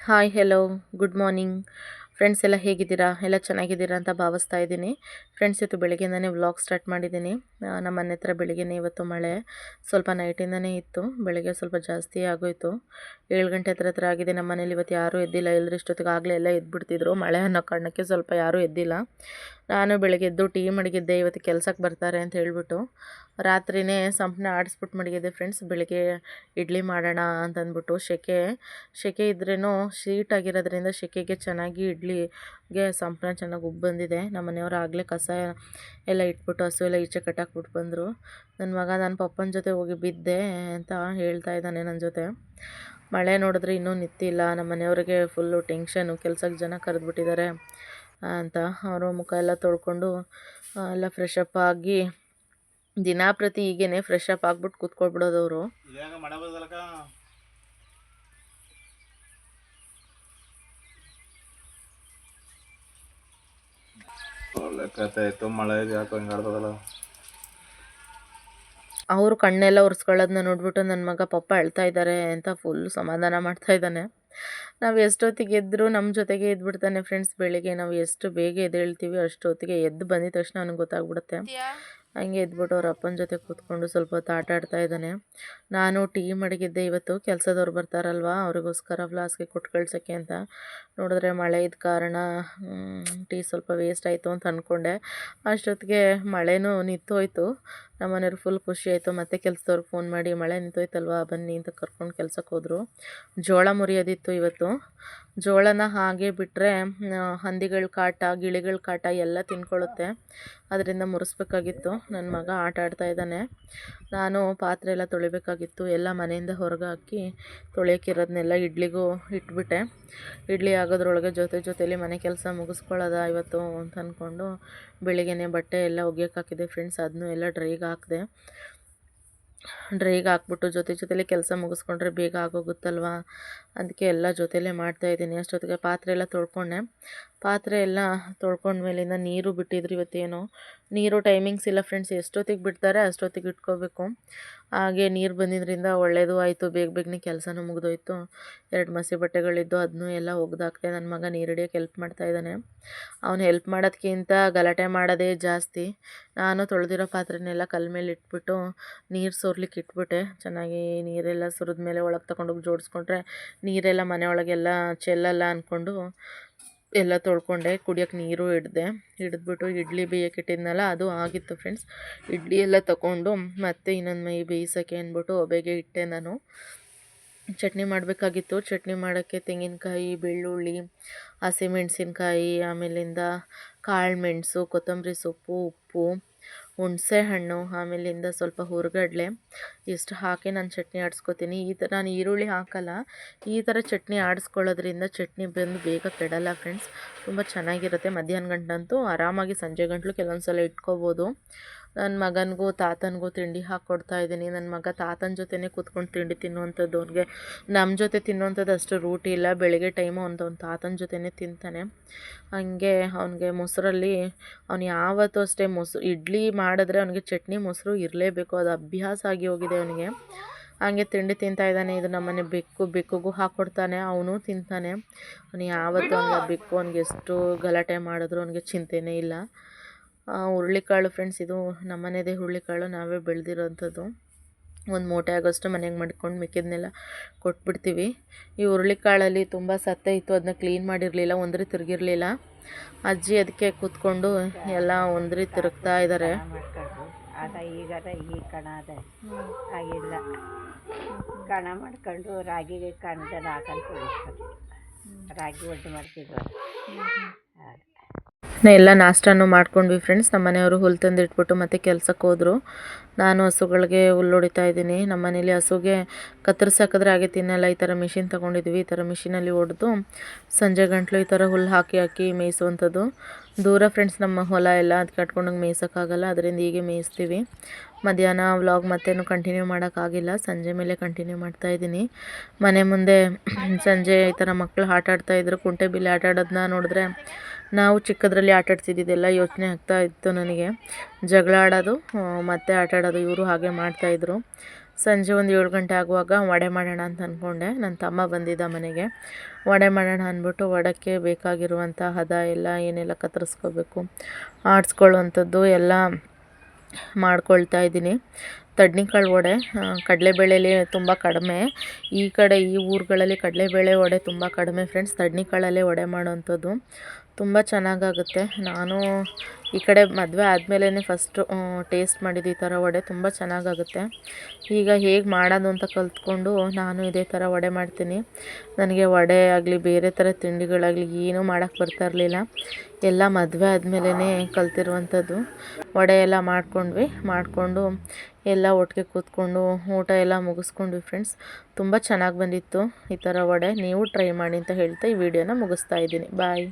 Hi hello good morning friends ಎಲ್ಲ ಹೇಗಿದ್ದೀರಾ? ಎಲ್ಲ ಚೆನ್ನಾಗಿದ್ದೀರಾ ಅಂತ ಭಾವಿಸ್ತಾ ಇದ್ದೀನಿ. ಫ್ರೆಂಡ್ಸ್ ಇವತ್ತು ಬೆಳಗ್ಗೆಯಿಂದನೇ ವ್ಲಾಗ್ ಸ್ಟಾರ್ಟ್ ಮಾಡಿದ್ದೀನಿ. ನಮ್ಮ ಮನೆ ಹತ್ರ ಬೆಳಗ್ಗೆನೇ ಇವತ್ತು ಮಳೆ. ಸ್ವಲ್ಪ ನೈಟಿಂದನೇ ಇತ್ತು. ಬೆಳಗ್ಗೆ ಸ್ವಲ್ಪ ಜಾಸ್ತಿ ಆಗೋಯಿತು. ಏಳು ಗಂಟೆ ಹತ್ರ ಹತ್ರ ಆಗಿದೆ. ನಮ್ಮ ಮನೇಲಿ ಇವತ್ತು ಯಾರೂ ಎದ್ದಿಲ್ಲ. ಎಲ್ಲರೂ ಇಷ್ಟೊತ್ತಿಗೆ ಆಗಲೇ ಎಲ್ಲ ಎದ್ಬಿಡ್ತಿದ್ರು. ಮಳೆ ಅನ್ನೋ ಕಾರಣಕ್ಕೆ ಸ್ವಲ್ಪ ಯಾರೂ ಎದ್ದಿಲ್ಲ. ನಾನು ಬೆಳಗ್ಗೆ ಎದ್ದು ಟೀ ಮಡಗಿದ್ದೆ. ಇವತ್ತು ಕೆಲ್ಸಕ್ಕೆ ಬರ್ತಾರೆ ಅಂತ ಹೇಳ್ಬಿಟ್ಟು ರಾತ್ರಿನೇ ಸಂಪನ್ನ ಆಡಿಸ್ಬಿಟ್ಟು ಮಡಗಿದ್ದೆ. ಫ್ರೆಂಡ್ಸ್ ಬೆಳಗ್ಗೆ ಇಡ್ಲಿ ಮಾಡೋಣ ಅಂತಂದ್ಬಿಟ್ಟು ಶೆಕೆ ಶೆಕೆ ಇದ್ರೇ ಶೀಟ್ ಆಗಿರೋದ್ರಿಂದ ಶೆಕೆಗೆ ಚೆನ್ನಾಗಿ ಇಡ್ಲಿಗೆ ಸಂಪ್ರಾಣ ಚೆನ್ನಾಗಿ ಉಬ್ಬು ಬಂದಿದೆ. ನಮ್ಮ ಮನೆಯವರು ಆಗಲೇ ಕಸ ಎಲ್ಲ ಇಟ್ಬಿಟ್ಟು ಹಸು ಎಲ್ಲ ಈಚೆ ಕಟ್ಟಾಕ್ಬಿಟ್ಟು ಬಂದರು. ನನ್ನ ಮಗ ನನ್ನ ಪಪ್ಪನ ಜೊತೆ ಹೋಗಿ ಬಿದ್ದೆ ಅಂತ ಹೇಳ್ತಾ ಇದ್ದಾನೆ ನನ್ನ ಜೊತೆ. ಮಳೆ ನೋಡಿದ್ರೆ ಇನ್ನೂ ನಿಂತಿಲ್ಲ. ನಮ್ಮ ಮನೆಯವ್ರಿಗೆ ಫುಲ್ಲು ಟೆನ್ಷನು ಕೆಲ್ಸಕ್ಕೆ ಜನ ಕರೆದ್ಬಿಟ್ಟಿದ್ದಾರೆ ಅಂತ ಅವರು ಮುಖ ಎಲ್ಲ ತೊಳ್ಕೊಂಡು ಎಲ್ಲ ಫ್ರೆಶ್ ಅಪ್ ಆಗಿ ದಿನಾ ಪ್ರತಿ ಹೀಗೇನೆ ಫ್ರೆಶ್ ಅಪ್ ಆಗ್ಬಿಟ್ಟು ಕೂತ್ಕೊಳ್ಬಿಡೋದು ಅವರು. ಒಳ್ಳೆ ಕತೆ ಆಯ್ತು ಮಳೆ ಇದು ಯಾಕೋ ಹಿಂಗೆ ಆಡ್ತದಲ್ಲ ಅವರು ಕಣ್ಣೆಲ್ಲ ಒರೆಸ್ಕೊಳ್ಳೋದನ್ನ ನೋಡ್ಬಿಟ್ಟು ನನ್ನ ಮಗ ಪಪ್ಪ ಅಳ್ತಾ ಇದ್ದಾರೆ ಅಂತ ಫುಲ್ ಸಮಾಧಾನ ಮಾಡ್ತಾ ಇದ್ದಾನೆ. ನಾವು ಎಷ್ಟೊತ್ತಿಗೆ ಎದ್ದರೂ ನಮ್ಮ ಜೊತೆಗೆ ಎದ್ಬಿಡ್ತಾನೆ ಫ್ರೆಂಡ್ಸ್ ಬೆಳಿಗ್ಗೆ ನಾವು ಎಷ್ಟು ಬೇಗ ಎದ್ದೇಳ್ತೀವಿ ಅಷ್ಟೊತ್ತಿಗೆ ಎದ್ದು ಬಂದಿದ ತಕ್ಷಣ ನನಗೆ ಗೊತ್ತಾಗ್ಬಿಡುತ್ತೆ. ಹಂಗೆ ಎದ್ಬಿಟ್ಟು ಅವ್ರ ಅಪ್ಪನ ಜೊತೆ ಕೂತ್ಕೊಂಡು ಸ್ವಲ್ಪ ಹೊತ್ತು ಆಟ ಆಡ್ತಾ ಇದ್ದಾನೆ. ನಾನು ಟೀ ಮಡಗಿದ್ದೆ ಇವತ್ತು, ಕೆಲಸದವ್ರು ಬರ್ತಾರಲ್ವ, ಅವ್ರಿಗೋಸ್ಕರ ಫ್ಲಾಸ್ಗೆ ಕೊಟ್ಟು ಕಳ್ಸೋಕ್ಕೆ ಅಂತ. ನೋಡಿದ್ರೆ ಮಳೆ ಇದ್ದ ಕಾರಣ ಟೀ ಸ್ವಲ್ಪ ವೇಸ್ಟ್ ಆಯಿತು ಅಂತ ಅಂದ್ಕೊಂಡೆ ಅಷ್ಟೊತ್ತಿಗೆ ಮಳೆನೂ ನಿಂತೋಯ್ತು. ನಮ್ಮ ಮನೆಯವ್ರು ಫುಲ್ ಖುಷಿ ಆಯಿತು. ಮತ್ತೆ ಕೆಲಸದವ್ರಿಗೆ ಫೋನ್ ಮಾಡಿ, ಮಳೆ ನಿಂತೋಯ್ತಲ್ವಾ, ಬನ್ನಿ ಅಂತ ಕರ್ಕೊಂಡು ಕೆಲ್ಸಕ್ಕೆ ಹೋದರು. ಜೋಳ ಮುರಿಯೋದಿತ್ತು ಇವತ್ತು. ಜೋಳನ ಹಾಗೆ ಬಿಟ್ಟರೆ ಹಂದಿಗಳ ಕಾಟ, ಗಿಳಿಗಳ ಕಾಟ ಎಲ್ಲ ತಿನ್ಕೊಳ್ಳುತ್ತೆ. ಅದರಿಂದ ಮುರಿಸ್ಬೇಕಾಗಿತ್ತು. ನನ್ನ ಮಗ ಆಟ ಆಡ್ತಾ ಇದ್ದಾನೆ. ನಾನು ಪಾತ್ರೆ ಎಲ್ಲ ತೊಳಿಬೇಕಾಗಿತ್ತು. ಎಲ್ಲ ಮನೆಯಿಂದ ಹೊರಗೆ ಹಾಕಿ ತೊಳೆಯೋಕ್ಕಿರೋದನ್ನೆಲ್ಲ ಇಡ್ಲಿಗೂ ಇಟ್ಬಿಟ್ಟೆ. ಇಡ್ಲಿ ಆಗೋದ್ರೊಳಗೆ ಜೊತೆ ಜೊತೆಯಲ್ಲಿ ಮನೆ ಕೆಲಸ ಮುಗಿಸ್ಕೊಳ್ಳೋದ ಇವತ್ತು ಅಂತ ಅಂದ್ಕೊಂಡು ಬೆಳಿಗ್ಗೆ ಬಟ್ಟೆ ಎಲ್ಲ ಒಗ್ಯಕ್ಕೆ ಫ್ರೆಂಡ್ಸ್, ಅದನ್ನೂ ಎಲ್ಲ ಡ್ರೈಗೆ ಹಾಕಿದೆ. ಡ್ರೈಗೆ ಹಾಕ್ಬಿಟ್ಟು ಜೊತೆ ಜೊತೆಲಿ ಕೆಲಸ ಮುಗಿಸ್ಕೊಂಡ್ರೆ ಬೇಗ ಆಗೋಗುತ್ತಲ್ವ? ಅದಕ್ಕೆ ಎಲ್ಲ ಜೊತೆಲೇ ಮಾಡ್ತಾಯಿದ್ದೀನಿ ಅಷ್ಟೊತ್ತಿಗೆ ಪಾತ್ರೆ ಎಲ್ಲ ತೊಳ್ಕೊಂಡೆ. ಪಾತ್ರೆ ಎಲ್ಲ ತೊಳ್ಕೊಂಡ್ಮೇಲಿಂದ ನೀರು ಬಿಟ್ಟಿದ್ರು ಇವತ್ತೇನೋ. ನೀರು ಟೈಮಿಂಗ್ಸ್ ಇಲ್ಲ ಫ್ರೆಂಡ್ಸ್ ಎಷ್ಟೊತ್ತಿಗೆ ಬಿಡ್ತಾರೆ ಅಷ್ಟೊತ್ತಿಗೆ ಇಟ್ಕೋಬೇಕು. ಹಾಗೆ ನೀರು ಬಂದಿದ್ದರಿಂದ ಒಳ್ಳೆಯದು ಆಯಿತು. ಬೇಗ ಬೇಗನೆ ಕೆಲಸನೂ ಮುಗಿದೋಯ್ತು. ಎರಡು ಮಸಿ ಬಟ್ಟೆಗಳಿದ್ದು ಅದನ್ನೂ ಎಲ್ಲ ಒಗ್ದಾಕ್ತೆ ನನ್ನ ಮಗ ನೀರು ಹೆಲ್ಪ್ ಮಾಡ್ತಾ ಇದ್ದಾನೆ. ಅವನು ಹೆಲ್ಪ್ ಮಾಡೋದಕ್ಕಿಂತ ಗಲಾಟೆ ಮಾಡೋದೇ ಜಾಸ್ತಿ. ನಾನು ತೊಳೆದಿರೋ ಪಾತ್ರೆನೆಲ್ಲ ಕಲ್ ಮೇಲೆ ಇಟ್ಬಿಟ್ಟು ನೀರು ಸೋರ್ಲಿಕ್ಕೆ ಇಟ್ಬಿಟ್ಟೆ. ಚೆನ್ನಾಗಿ ನೀರೆಲ್ಲ ಸುರಿದ ಮೇಲೆ ಒಳಗೆ ತಗೊಂಡೋಗಿ ಜೋಡಿಸ್ಕೊಂಡ್ರೆ ನೀರೆಲ್ಲ ಮನೆ ಒಳಗೆಲ್ಲ ಚೆಲ್ಲಲ್ಲ ಅಂದ್ಕೊಂಡು ಎಲ್ಲ ತೊಳ್ಕೊಂಡೆ. ಕುಡಿಯೋಕ್ಕೆ ನೀರು ಹಿಡ್ದೆ. ಹಿಡಿದ್ಬಿಟ್ಟು ಇಡ್ಲಿ ಬೇಯಕ್ಕೆ ಇಟ್ಟಿದ್ನಲ್ಲ, ಅದು ಆಗಿತ್ತು ಫ್ರೆಂಡ್ಸ್. ಇಡ್ಲಿ ಎಲ್ಲ ತಗೊಂಡು ಮತ್ತೆ ಇನ್ನೊಂದು ಮೈ ಬೇಯಿಸೋಕ್ಕೆ ಅಂದ್ಬಿಟ್ಟು ಒಬೆಗೆ ಇಟ್ಟೆ ನಾನು. ಚಟ್ನಿ ಮಾಡಬೇಕಾಗಿತ್ತು. ಚಟ್ನಿ ಮಾಡೋಕ್ಕೆ ತೆಂಗಿನಕಾಯಿ, ಬೆಳ್ಳುಳ್ಳಿ ಹಸಿಮೆಣ್ಸಿನ್ಕಾಯಿ ಆಮೇಲಿಂದ ಕಾಳು ಮೆಣಸು, ಕೊತ್ತಂಬರಿ ಸೊಪ್ಪು, ಉಪ್ಪು ಹುಣಸೆ ಹಣ್ಣು ಆಮೇಲಿಂದ ಸ್ವಲ್ಪ ಹುರ್ಗಡ್ಲೆ, ಇಷ್ಟು ಹಾಕಿ ನಾನು ಚಟ್ನಿ ಆಡಿಸ್ಕೊತೀನಿ. ಈ ಥರ ನಾನು ಈರುಳ್ಳಿ ಹಾಕಲ್ಲ, ಈ ಥರ ಚಟ್ನಿ ಆಡಿಸ್ಕೊಳ್ಳೋದ್ರಿಂದ ಚಟ್ನಿ ಬಂದು ಬೇಗ ಕೆಡಲ್ಲ ಫ್ರೆಂಡ್ಸ್. ತುಂಬ ಚೆನ್ನಾಗಿರುತ್ತೆ ಮಧ್ಯಾಹ್ನ ಗಂಟಂತೂ. ಆರಾಮಾಗಿ ಸಂಜೆ ಗಂಟಲು ಕೆಲವೊಂದು ಸಲ ಇಟ್ಕೋಬೋದು. ನನ್ನ ಮಗನಿಗೂ ತಾತನಿಗೂ ತಿಂಡಿ ಹಾಕ್ಕೊಡ್ತಾ ಇದ್ದೀನಿ. ನನ್ನ ಮಗ ತಾತನ ಜೊತೆನೇ ಕೂತ್ಕೊಂಡು ತಿಂಡಿ ತಿನ್ನುವಂಥದ್ದು ಅವ್ನಿಗೆ. ನಮ್ಮ ಜೊತೆ ತಿನ್ನುವಂಥದ್ದು ಅಷ್ಟು ರೂಢಿ ಇಲ್ಲ. ಬೆಳಗ್ಗೆ ಟೈಮು ಒಂದು ಅವ್ನ ತಾತನ ಜೊತೆನೇ ತಿಂತಾನೆ. ಹಂಗೆ ಅವನಿಗೆ ಮೊಸರಲ್ಲಿ ಅವ್ನು ಯಾವತ್ತು ಅಷ್ಟೇ ಮೊಸರು ಇಡ್ಲಿ ಮಾಡಿದ್ರೆ ಅವನಿಗೆ ಚಟ್ನಿ ಮೊಸರು ಇರಲೇಬೇಕು. ಅದು ಅಭ್ಯಾಸ ಆಗಿ ಹೋಗಿದೆ ಅವನಿಗೆ. ಹಂಗೆ ತಿಂಡಿ ತಿಂತಾ ಇದ್ದಾನೆ. ಇದು ನಮ್ಮನೆ ಬೆಕ್ಕು, ಬೆಕ್ಕುಗೂ ಹಾಕ್ಕೊಡ್ತಾನೆ ಅವನು ತಿಂತಾನೆ. ಅವನು ಯಾವತ್ತು ಅವನಿಗೆ ಬೆಕ್ಕು ಅವ್ನಿಗೆ ಎಷ್ಟು ಗಲಾಟೆ ಮಾಡಿದ್ರು ಅವನಿಗೆ ಚಿಂತೆನೇ ಇಲ್ಲ. ಹುರುಳಿಕಾಳು ಫ್ರೆಂಡ್ಸ್ ಇದು ನಮ್ಮನೆದೇ ಹುರುಳಿಕಾಳು, ನಾವೇ ಬೆಳೆದಿರೋಂಥದ್ದು. ಒಂದು ಮೂಟೆ ಆಗೋಷ್ಟು ಮನೆಗೆ ಮಾಡ್ಕೊಂಡು ಮಿಕ್ಕಿದ್ನೆಲ್ಲ ಕೊಟ್ಬಿಡ್ತೀವಿ. ಈ ಹುರುಳಿಕಾಳಲ್ಲಿ ತುಂಬ ಸತ್ತೆ ಇತ್ತು ಅದನ್ನ ಕ್ಲೀನ್ ಮಾಡಿರಲಿಲ್ಲ, ಒಂದ್ರಿ ತಿರುಗಿರಲಿಲ್ಲ. ಅಜ್ಜಿ ಅದಕ್ಕೆ ಕೂತ್ಕೊಂಡು ಎಲ್ಲ ಒಂದ್ರಿ ತಿರುಗ್ತಾ ಇದ್ದಾರೆ ಈಗಾದ ಈ ಕಣ ಅದ. ಆಗಿಲ್ಲ ಕಣ ಮಾಡ್ಕೊಂಡು ರಾಗಿಗೆ ಕಣದಲ್ಲಿ ರಾಗಿ ಒಡ್ಡು ಮಾಡ್ತಿದ್ವು ಎಲ್ಲ ನಾಷ್ಟಾನು ಮಾಡ್ಕೊಂಡ್ವಿ ಫ್ರೆಂಡ್ಸ್ ನಮ್ಮ ಮನೆಯವರು ಹುಲ್ಲು ತಂದಿಟ್ಬಿಟ್ಟು ಮತ್ತೆ ಕೆಲ್ಸಕ್ಕೆ ಹೋದರು. ನಾನು ಹಸುಗಳಿಗೆ ಹುಲ್ಲು ಹೊಡಿತಾ ಇದ್ದೀನಿ. ನಮ್ಮ ಮನೇಲಿ ಹಸುಗೆ ಕತ್ತರಿಸಾಕಿದ್ರೆ ಹಾಗೆ ತಿನ್ನಲ್ಲ. ಈ ಥರ ಮಿಷಿನ್ ತೊಗೊಂಡಿದ್ವಿ. ಈ ಥರ ಮಿಷಿನಲ್ಲಿ ಹೊಡೆದು ಸಂಜೆ ಗಂಟಲು ಈ ಥರ ಹುಲ್ಲು ಹಾಕಿ ಹಾಕಿ ಮೇಯಿಸುವಂಥದ್ದು. ದೂರ ಫ್ರೆಂಡ್ಸ್ ನಮ್ಮ ಹೊಲ ಎಲ್ಲ ಅದು ಕಟ್ಕೊಂಡೋಗಿ ಮೇಯ್ಸೋಕ್ಕಾಗಲ್ಲ ಅದರಿಂದ ಹೀಗೆ ಮೇಯಿಸ್ತೀವಿ. ಮಧ್ಯಾಹ್ನ ವ್ಲಾಗ್ ಮತ್ತೇನು ಕಂಟಿನ್ಯೂ ಮಾಡೋಕ್ಕಾಗಿಲ್ಲ ಸಂಜೆ ಮೇಲೆ ಕಂಟಿನ್ಯೂ ಮಾಡ್ತಾ ಇದ್ದೀನಿ. ಮನೆ ಮುಂದೆ ಸಂಜೆ ಈ ಥರ ಮಕ್ಕಳು ಆಟ ಆಡ್ತಾಯಿದ್ರು ಕುಂಟೆ ಬಿಲ್ಲೆ ಆಟ ಆಡೋದನ್ನ ನೋಡಿದ್ರೆ ನಾವು ಚಿಕ್ಕದ್ರಲ್ಲಿ ಆಟ ಆಡ್ತಿದ್ದಿದ್ದೆಲ್ಲ ಯೋಚನೆ ಆಗ್ತಾ ಇತ್ತು ನನಗೆ. ಜಗಳ ಆಡೋದು ಮತ್ತು ಆಟ ಆಡೋದು ಇವರು ಹಾಗೆ ಮಾಡ್ತಾಯಿದ್ರು ಸಂಜೆ ಒಂದು ಏಳು ಗಂಟೆ ಆಗುವಾಗ ವಡೆ ಮಾಡೋಣ ಅಂತ ಅಂದ್ಕೊಂಡೆ ನನ್ನ ತಮ್ಮ ಬಂದಿದ್ದ ಮನೆಗೆ. ವಡೆ ಮಾಡೋಣ ಅಂದ್ಬಿಟ್ಟು ವಡಕ್ಕೆ ಬೇಕಾಗಿರುವಂಥ ಹದ ಎಲ್ಲ ಏನೆಲ್ಲ ಕತ್ತರಿಸ್ಕೋಬೇಕು, ಆಡಿಸ್ಕೊಳ್ಳುವಂಥದ್ದು ಎಲ್ಲ ಮಾಡ್ಕೊಳ್ತಾ ಇದ್ದೀನಿ. ತಡ್ನಿಕಾಳು ವಡೆ ಕಡಲೆಬೇಳೆಲಿ ತುಂಬ ಕಡಿಮೆ. ಈ ಕಡೆ ಈ ಊರುಗಳಲ್ಲಿ ಕಡಲೆಬೇಳೆ ವಡೆ ತುಂಬ ಕಡಿಮೆ ಫ್ರೆಂಡ್ಸ್ ತಡ್ನಿಕಾಳಲ್ಲೇ ವಡೆ ಮಾಡೋವಂಥದ್ದು ತುಂಬ ಚೆನ್ನಾಗಾಗುತ್ತೆ. ನಾನು ಈ ಕಡೆ ಮದುವೆ ಆದಮೇಲೆ ಫಸ್ಟು ಟೇಸ್ಟ್ ಮಾಡಿದ್ದು ಈ ಥರ ವಡೆ ತುಂಬ ಚೆನ್ನಾಗಾಗುತ್ತೆ. ಈಗ ಹೇಗೆ ಮಾಡೋದು ಅಂತ ಕಲ್ತ್ಕೊಂಡು ನಾನು ಇದೇ ಥರ ವಡೆ ಮಾಡ್ತೀನಿ. ನನಗೆ ವಡೆ ಆಗಲಿ, ಬೇರೆ ಥರ ತಿಂಡಿಗಳಾಗಲಿ ಏನೂ ಮಾಡೋಕ್ಕೆ ಬರ್ತಾ ಇರಲಿಲ್ಲ. ಎಲ್ಲ ಮದುವೆ ಆದಮೇಲೆ ಕಲ್ತಿರುವಂಥದ್ದು. ವಡೆ ಎಲ್ಲ ಮಾಡ್ಕೊಂಡ್ವಿ. ಮಾಡಿಕೊಂಡು ಎಲ್ಲ ಒಟ್ಟಿಗೆ ಕೂತ್ಕೊಂಡು ಊಟ ಎಲ್ಲ ಮುಗಿಸ್ಕೊಂಡ್ವಿ ಫ್ರೆಂಡ್ಸ್ ತುಂಬ ಚೆನ್ನಾಗಿ ಬಂದಿತ್ತು ಈ ಥರ ವಡೆ. ನೀವು ಟ್ರೈ ಮಾಡಿ ಅಂತ ಹೇಳ್ತಾ ಈ ವಿಡಿಯೋನ ಮುಗಿಸ್ತಾ ಇದ್ದೀನಿ. ಬಾಯ್